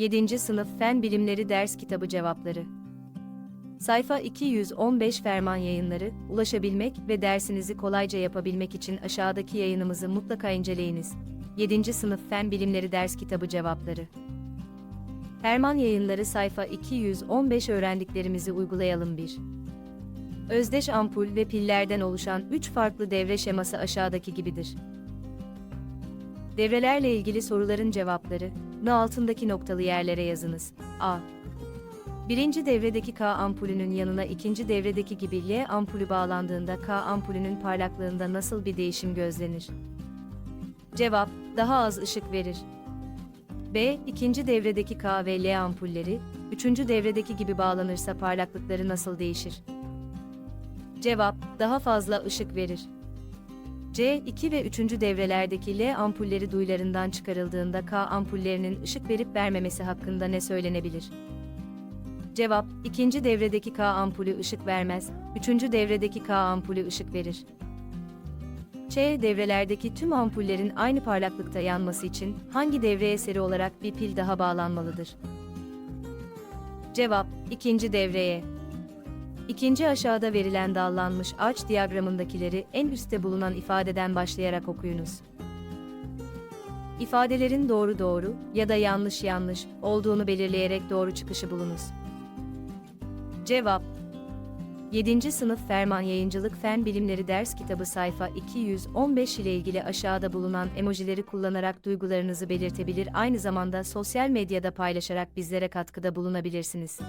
7. Sınıf Fen Bilimleri Ders Kitabı Cevapları Sayfa 215 Ferman Yayınları, ulaşabilmek ve dersinizi kolayca yapabilmek için aşağıdaki yayınımızı mutlaka inceleyiniz. 7. Sınıf Fen Bilimleri Ders Kitabı Cevapları Ferman Yayınları sayfa 215 öğrendiklerimizi uygulayalım 1. Özdeş ampul ve pillerden oluşan 3 farklı devre şeması aşağıdaki gibidir. Devrelerle ilgili soruların cevapları, no altındaki noktalı yerlere yazınız. A. Birinci devredeki K ampulünün yanına ikinci devredeki gibi L ampulü bağlandığında K ampulünün parlaklığında nasıl bir değişim gözlenir? Cevap, daha az ışık verir. B. ikinci devredeki K ve L ampulleri, üçüncü devredeki gibi bağlanırsa parlaklıkları nasıl değişir? Cevap, daha fazla ışık verir. C. 2 ve 3. devrelerdeki L ampulleri duyularından çıkarıldığında K ampullerinin ışık verip vermemesi hakkında ne söylenebilir? Cevap, ikinci devredeki K ampulü ışık vermez, üçüncü devredeki K ampulü ışık verir. Ç devrelerdeki tüm ampullerin aynı parlaklıkta yanması için hangi devre eseri olarak bir pil daha bağlanmalıdır? Cevap, ikinci devreye. İkinci aşağıda verilen dallanmış ağaç diyagramındakileri en üstte bulunan ifadeden başlayarak okuyunuz. İfadelerin doğru doğru ya da yanlış yanlış olduğunu belirleyerek doğru çıkışı bulunuz. Cevap 7. Sınıf Ferman Yayıncılık Fen Bilimleri Ders Kitabı sayfa 215 ile ilgili aşağıda bulunan emojileri kullanarak duygularınızı belirtebilir aynı zamanda sosyal medyada paylaşarak bizlere katkıda bulunabilirsiniz.